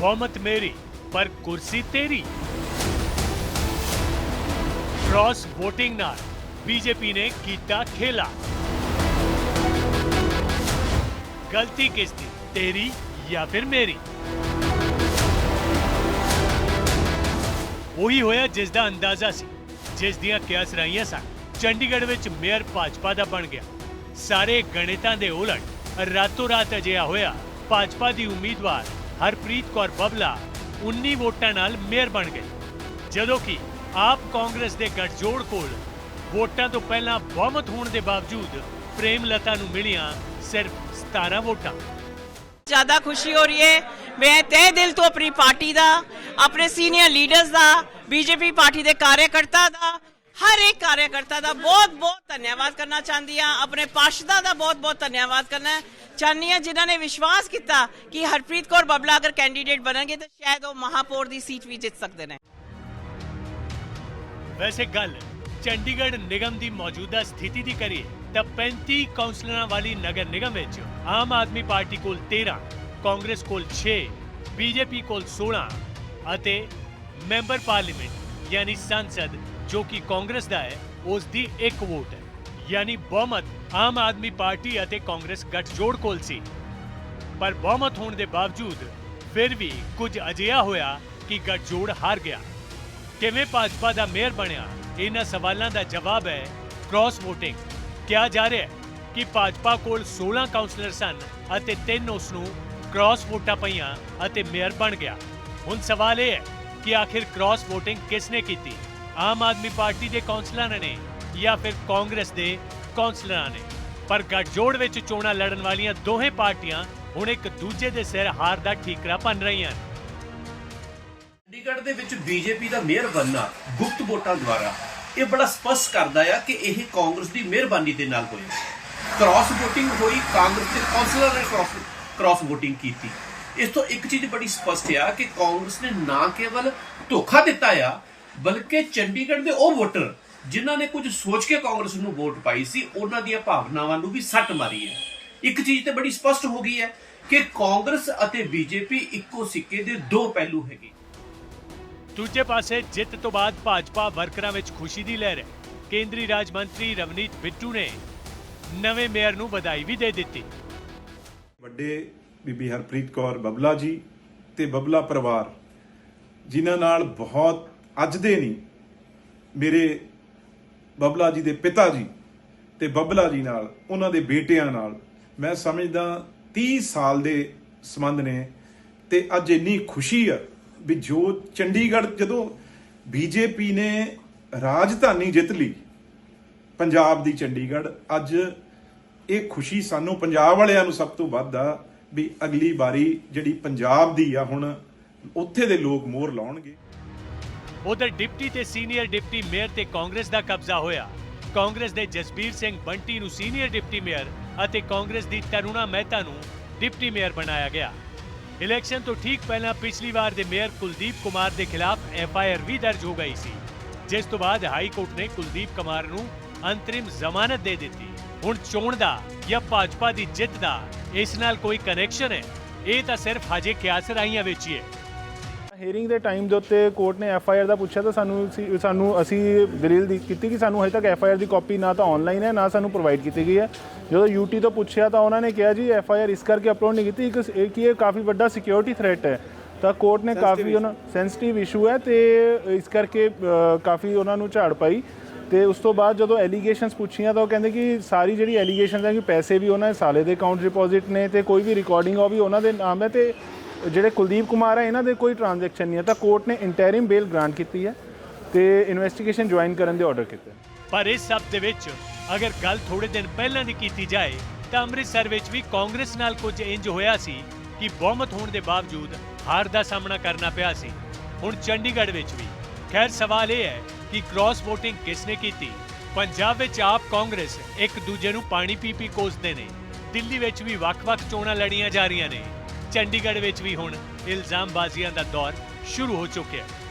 ਬਹੁਮਤ ਮੇਰੀ ਪਰ ਕੁਰਸੀ ਤੇਰੀ ਕ੍ਰਾਸ VOTING ਨਾਲ ਬੀਜੇਪੀ ਨੇ ਕੀਤਾ ਖੇਲਾ ਗਲਤੀ ਕਿਸ ਦੀ ਤੇਰੀ ਜਾਂ ਫਿਰ ਮੇਰੀ ਉਹੀ ਹੋਇਆ ਜਿਸ ਦਾ ਅੰਦਾਜ਼ਾ ਸੀ ਜਿਸ ਦੀਆਂ ਕਿਆਸ ਰਾਈਆਂ ਸਨ ਚੰਡੀਗੜ੍ਹ ਵਿੱਚ ਮੇਅਰ ਭਾਜਪਾ ਦਾ ਬਣ ਗਿਆ ਸਾਰੇ ਗਣਿਤਾਂ ਦੇ ਉਲਟ ਰਾਤੋਂ ਰਾਤ ਅਜਿਹਾ ਹੋਇਆ ਭਾਜਪਾ ਦੀ ਉਮੀਦਵਾਰ ਹਰਪ੍ਰੀਤ ਕੌਰ ਬਬਲਾ 19 ਵੋਟਾਂ ਨਾਲ ਮੇਅਰ ਬਣ ਗਈ ਜਦੋਂ ਕਿ ਆਪ ਕਾਂਗਰਸ ਦੇ ਗੱਠਜੋੜ ਕੋਲ ਵੋਟਾਂ ਤੋਂ ਪਹਿਲਾਂ ਬਹੁਮਤ ਹੋਣ ਦੇ ਬਾਵਜੂਦ ਪ੍ਰੇਮ ਲਤਾ ਨੂੰ ਮਿਲੀਆਂ ਸਿਰਫ 17 ਵੋਟਾਂ। ਜ਼ਿਆਦਾ ਖੁਸ਼ੀ ਹੋ ਰਹੀ ਹੈ। ਮੈਂ ਤਹਿ ਦਿਲ ਤੋਂ ਆਪਣੀ ਪਾਰਟੀ ਦਾ, ਆਪਣੇ ਸੀਨੀਅਰ ਲੀਡਰਸ ਦਾ, ਬੀਜੇਪੀ ਪਾਰਟੀ ਦੇ ਕਾਰਜਕਰਤਾ ਦਾ ਹਰ ਇੱਕ ਕਾਰਜਕਰਤਾ ਦਾ ਬਹੁਤ ਬਹੁਤ ਧੰਨਵਾਦ ਕਰਨਾ ਚਾਹੁੰਦੀ ਹਾਂ। ਆਪਣੇ ਪਾਰਸ਼ਦਾਂ ਦਾ ਬਹੁਤ ਬਹੁਤ ਧੰਨਵਾਦ ਕਰਨਾ ਚਾਹੁੰਦੀ ਹਾਂ, ਜਿਨ੍ਹਾਂ ਨੇ ਵਿਸ਼ਵਾਸ ਕੀਤਾ ਕਿ ਹਰਪ੍ਰੀਤ ਕੌਰ ਬਬਲਾ ਅਗਰ ਕੈਂਡੀਡੇਟ ਬਣਨਗੇ ਤਾਂ ਸ਼ਾਇਦ ਉਹ ਮਹਾਪੌਰ ਦੀ ਸੀਟ ਵੀ ਜਿੱਤ ਸਕਦੇ ਨੇ। ਵੈਸੇ ਗੱਲ ਚੰਡੀਗੜ੍ਹ ਨਿਗਮ ਦੀ ਮੌਜੂਦਾ ਸਥਿਤੀ ਦੀ ਕਰੀਏ ਤਾਂ 35 ਕਾਉਂਸਲਰਾਂ ਵਾਲੀ ਨਗਰ ਨਿਗਮ ਵਿੱਚ ਆਮ ਆਦਮੀ ਪਾਰਟੀ ਕੋਲ 13 ਕਾਂਗਰਸ ਕੋਲ 6 ਬੀਜੇਪੀ ਕੋਲ 16 ਅਤੇ ਮੈਂਬਰ ਪਾਰਲੀਮੈਂਟ, ਯਾਨੀ ਸੰਸਦ ਜੋ ਕਿ ਕਾਂਗਰਸ ਦਾ ਹੈ ਉਸ ਦੀ ਇੱਕ ਵੋਟ ਹੈ। ਯਾਨੀ ਬਹੁਮਤ ਆਮ ਆਦਮੀ ਪਾਰਟੀ ਅਤੇ ਕਾਂਗਰਸ ਗੱਠਜੋੜ ਕੋਲ ਸੀ। ਪਰ ਬਹੁਮਤ ਹੋਣ ਦੇ ਬਾਵਜੂਦ ਫਿਰ ਵੀ ਕੁਝ ਅਜਿਹਾ ਹੋਇਆ ਕਿ ਗੱਠਜੋੜ ਹਾਰ ਗਿਆ। ਕਿਵੇਂ ਭਾਜਪਾ ਦਾ ਮੇਅਰ ਬਣਿਆ, ਇਹਨਾਂ ਸਵਾਲਾਂ ਦਾ ਜਵਾਬ ਹੈ ਕ੍ਰਾਸ VOTING ਕਿਹਾ ਜਾ ਰਿਹਾ ਹੈ ਕਿ ਭਾਜਪਾ ਕੋਲ 16 ਕਾਉਂਸਲਰ ਸਨ ਅਤੇ ਤਿੰਨ ਉਸ ਨੂੰ ਕ੍ਰਾਸ ਵੋਟਾਂ ਪਈਆਂ ਅਤੇ ਮੇਅਰ ਬਣ ਗਿਆ। ਹੁਣ ਸਵਾਲ ਇਹ ਹੈ ਕਿ ਆਖਿਰ ਕ੍ਰਾਸ VOTING ਕਿਸ ਨੇ ਕੀਤੀ? ਆਮ ਆਦਮੀ ਪਾਰਟੀ ਦੇ ਕੌਂਸਲਰਾਂ ਨੇ ਜਾਂ ਫਿਰ ਕਾਂਗਰਸ ਦੇ ਕਾਉਂਸਲਰਾਂ ਨੇ। ਪਰ ਗੱਠਜੋੜ ਵਿੱਚ ਚੋਣਾਂ ਲੜਨ ਵਾਲੀਆਂ ਦੋਹੇ ਪਾਰਟੀਆਂ ਹੁਣ ਇੱਕ ਦੂਜੇ ਦੇ ਸਿਰ ਹਾਰ ਦਾ ਠੀਕਰਾ ਭੰਨ ਰਹੀਆਂ ਨੇ। ਚੰਡੀਗੜ੍ਹ ਦੇ ਵਿੱਚ ਬੀਜੇਪੀ ਦਾ ਮੇਅਰ ਬਣਨਾ ਗੁਪਤ ਵੋਟਾਂ ਦੁਆਰਾ ਇਹ ਬੜਾ ਸਪਸ਼ਟ ਕਰਦਾ ਆ ਕਿ ਇਹ ਕਾਂਗਰਸ ਦੀ ਮਿਹਰਬਾਨੀ ਦੇ ਨਾਲ ਹੋਇਆ। ਕ੍ਰਾਸ VOTING ਹੋਈ, ਕਾਂਗਰਸ ਦੇ ਕੌਂਸਲਰ ਨੇ ਕ੍ਰਾਸ ਕ੍ਰਾਸ VOTING ਕੀਤੀ। ਇਸ ਤੋਂ ਇੱਕ ਚੀਜ਼ ਬੜੀ ਸਪਸ਼ਟ ਆ ਕਿ ਕਾਂਗਰਸ ਨੇ ਨਾ ਕੇਵਲ ਧੋਖਾ ਦਿੱਤਾ ਆ ਬਲਕਿ ਚੰਡੀਗੜ੍ਹ ਦੇ ਉਹ ਵੋਟਰ ਜਿਨ੍ਹਾਂ ਨੇ ਕੁਝ ਸੋਚ ਕੇ ਕਾਂਗਰਸ ਨੂੰ ਵੋਟ ਪਾਈ ਸੀ ਉਹਨਾਂ ਦੀਆਂ ਭਾਵਨਾਵਾਂ ਨੂੰ ਵੀ ਸੱਟ ਮਾਰੀ ਹੈ। ਇੱਕ ਚੀਜ਼ ਤੇ ਬੜੀ ਸਪਸ਼ਟ ਹੋ ਗਈ ਹੈ ਕਿ ਕਾਂਗਰਸ ਅਤੇ ਬੀਜੇਪੀ ਇੱਕੋ ਸਿੱਕੇ ਦੇ ਦੋ ਪਹਿਲੂ ਹੈਗੇ। ਦੂਜੇ ਪਾਸੇ ਜਿੱਤ ਤੋਂ ਬਾਅਦ ਭਾਜਪਾ ਵਰਕਰਾਂ ਵਿੱਚ ਖੁਸ਼ੀ ਦੀ ਲਹਿਰ ਹੈ। ਕੇਂਦਰੀ ਰਾਜ ਮੰਤਰੀ ਰਵਨੀਤ ਬਿੱਟੂ ਨੇ ਨਵੇਂ ਮੇਅਰ ਨੂੰ ਵਧਾਈ ਵੀ ਦੇ ਦਿੱਤੀ। ਵੱਡੇ ਬੀਬੀ ਹਰਪ੍ਰੀਤ ਕੌਰ ਬਬਲਾ ਜੀ ਤੇ ਬਬਲਾ ਪਰਿਵਾਰ ਜਿਨ੍ਹਾਂ ਨਾਲ ਬਹੁਤ ਅੱਜ ਦੇ ਨਹੀਂ, ਮੇਰੇ ਬਬਲਾ ਜੀ ਦੇ ਪਿਤਾ ਜੀ ਤੇ ਬਬਲਾ ਜੀ ਨਾਲ, ਉਹਨਾਂ ਦੇ ਬੇਟਿਆਂ ਨਾਲ ਮੈਂ ਸਮਝਦਾ 30 ਸਾਲ ਦੇ ਸੰਬੰਧ ਨੇ ਤੇ ਅੱਜ ਇੰਨੀ ਖੁਸ਼ੀ ਆ ਵੀ ਜੋ ਚੰਡੀਗੜ੍ਹ ਜਦੋਂ ਬੀਜੇਪੀ ਨੇ ਰਾਜਧਾਨੀ ਜਿੱਤ ਲਈ ਪੰਜਾਬ ਦੀ ਚੰਡੀਗੜ੍ਹ, ਅੱਜ ਇਹ ਖੁਸ਼ੀ ਸਾਨੂੰ ਪੰਜਾਬ ਵਾਲਿਆਂ ਨੂੰ ਸਭ ਤੋਂ ਵੱਧ ਆ ਵੀ ਅਗਲੀ ਵਾਰੀ ਜਿਹੜੀ ਪੰਜਾਬ ਦੀ ਆ ਹੁਣ, ਉੱਥੇ ਦੇ ਲੋਕ ਮੋਹਰ ਲਾਉਣਗੇ। ਉਧਰ ਡਿਪਟੀ ਤੇ ਸੀਨੀਅਰ ਡਿਪਟੀ ਮੇਅਰ ਤੇ ਕਾਂਗਰਸ ਦਾ ਕਬਜ਼ਾ ਹੋਇਆ। ਕਾਂਗਰਸ ਦੇ ਜਸਬੀਰ ਸਿੰਘ ਬੰਟੀ ਨੂੰ ਸੀਨੀਅਰ ਡਿਪਟੀ ਮੇਅਰ ਅਤੇ ਕਾਂਗਰਸ ਦੀ ਤਰੁਣਾ ਮਹਿਤਾ ਨੂੰ ਡਿਪਟੀ ਮੇਅਰ ਬਣਾਇਆ ਗਿਆ। ਇਲੈਕਸ਼ਨ ਤੋਂ ਠੀਕ ਪਹਿਲਾਂ ਪਿਛਲੀ ਵਾਰ ਦੇ ਮੇਅਰ ਕੁਲਦੀਪ ਕੁਮਾਰ ਦੇ ਖਿਲਾਫ ਐਫ ਆਈ ਆਰ ਵੀ ਦਰਜ ਹੋ ਗਈ ਸੀ। ਜਿਸ ਤੋਂ ਬਾਅਦ ਹਾਈ ਕੋਰਟ ਨੇ ਕੁਲਦੀਪ ਕੁਮਾਰ ਨੂੰ ਅੰਤਰਿਮ ਜ਼ਮਾਨਤ ਦੇ ਦਿੱਤੀ। ਹੁਣ ਚੋਣ ਦਾ ਜਾਂ ਭਾਜਪਾ ਦੀ ਜਿੱਤ ਦਾ ਇਸ ਨਾਲ ਕੋਈ ਕਨੈਕਸ਼ਨ ਹੈ? ਇਹ ਤਾਂ ਸਿਰਫ ਹਜੇ ਕਿਆਸ ਰਾਈਆਂ ਵਿੱਚ ਹੀ ਹੈ। ਹੀਅਰਿੰਗ ਦੇ ਟਾਈਮ ਦੇ ਉੱਤੇ ਕੋਰਟ ਨੇ ਐਫ ਆਈ ਆਰ ਦਾ ਪੁੱਛਿਆ ਤਾਂ ਸਾਨੂੰ ਸੀ- ਸਾਨੂੰ ਅਸੀਂ ਦਲੀਲ ਦੀ ਕੀਤੀ ਕਿ ਸਾਨੂੰ ਹਜੇ ਤੱਕ ਐਫ ਆਈ ਆਰ ਦੀ ਕਾਪੀ ਨਾ ਤਾਂ ਆਨਲਾਈਨ ਹੈ ਨਾ ਸਾਨੂੰ ਪ੍ਰੋਵਾਈਡ ਕੀਤੀ ਗਈ ਹੈ। ਜਦੋਂ ਯੂਟੀ ਤੋਂ ਪੁੱਛਿਆ ਤਾਂ ਉਹਨਾਂ ਨੇ ਕਿਹਾ ਜੀ ਐਫ ਆਈ ਆਰ ਇਸ ਕਰਕੇ ਅਪਲੋਡ ਨਹੀਂ ਕੀਤੀ ਕਿ ਇਹ ਕਿ ਇਹ ਕਾਫੀ ਵੱਡਾ ਸਿਕਿਉਰਿਟੀ ਥ੍ਰੈਟ ਹੈ। ਤਾਂ ਕੋਰਟ ਨੇ ਕਾਫੀ ਉਹਨਾਂ ਸੈਂਸਿਟਿਵ ਇਸ਼ੂ ਹੈ ਤੇ ਇਸ ਕਰਕੇ ਅ, ਕਾਫੀ ਉਹਨਾਂ ਨੂੰ ਝਾੜ ਪਾਈ। ਤੇ ਉਸ ਤੋਂ ਬਾਅਦ ਜਦੋਂ ਐਲੀਗੇਸ਼ਨਸ ਪੁੱਛੀਆਂ ਤਾਂ ਉਹ ਕਹਿੰਦੇ ਕਿ ਸਾਰੀ ਜਿਹੜੀ ਐਲੀਗੇਸ਼ਨਸ ਹੈ ਕਿ ਪੈਸੇ ਵੀ ਉਹਨਾਂ ਦੇ ਸਾਲੇ ਦੇ ਅਕਾਊਂਟ ਡਿਪੋਜ਼ਿਟ ਨੇ ਤੇ ਕੋਈ ਵੀ ਰਿਕਾਰਡਿੰਗ ਉਹ ਵੀ ਉਹਨਾਂ ਦੇ ਨਾਮ ਹੈ ਤੇ ਜਿਹੜੇ ਕੁਲਦੀਪ ਕੁਮਾਰ ਹੈ ਇਹਨਾਂ ਦੇ ਕੋਈ ਟ੍ਰਾਂਜੈਕਸ਼ਨ ਨਹੀਂ ਹੈ। ਤਾਂ ਕੋਰਟ ਨੇ ਇੰਟਰਿਮ ਬੇਲ ਗ੍ਰਾਂਟ ਕੀਤੀ ਹੈ ਤੇ ਇਨਵੈਸਟੀਗੇਸ਼ਨ ਜੁਆਇਨ ਕਰਨ ਦੇ ਆਰਡਰ ਕੀਤੇ ਪਰ ਇਸ ਸਭ ਦੇ ਵਿੱਚ ਅਗਰ ਗੱਲ ਥੋੜੇ ਦਿਨ ਪਹਿਲਾਂ ਦੀ ਕੀਤੀ ਜਾਏ, ਤਾਂ ਅੰਮ੍ਰਿਤਸਰ ਵਿੱਚ ਵੀ ਕਾਂਗਰਸ ਨਾਲ ਕੁਝ ਇੰਜ ਹੋਇਆ ਸੀ ਕਿ ਬਹੁਮਤ ਹੋਣ ਦੇ ਬਾਵਜੂਦ ਹਾਰ ਦਾ ਸਾਹਮਣਾ ਕਰਨਾ ਪਿਆ ਸੀ। ਹੁਣ ਚੰਡੀਗੜ੍ਹ ਵਿੱਚ ਵੀ। ਖੈਰ, ਸਵਾਲ ਇਹ ਹੈ ਕਿ ਕ੍ਰਾਸ VOTING ਕਿਸ ਨੇ ਕੀਤੀ? ਪੰਜਾਬ ਵਿੱਚ ਆਪ ਕਾਂਗਰਸ ਇੱਕ ਦੂਜੇ ਨੂੰ ਪਾਣੀ ਪੀ ਪੀ ਕੋਸਦੇ ਨੇ। ਦਿੱਲੀ ਵਿੱਚ ਵੀ ਵੱਖ-ਵੱਖ ਚੋਣਾਂ ਲੜੀਆਂ ਜਾ ਰਹੀਆਂ ਨੇ। ਚੰਡੀਗੜ੍ਹ ਵਿੱਚ ਵੀ ਹੁਣ ਇਲਜ਼ਾਮਬਾਜ਼ੀਆਂ ਦਾ ਦੌਰ ਸ਼ੁਰੂ ਹੋ ਚੁੱਕਿਆ ਹੈ।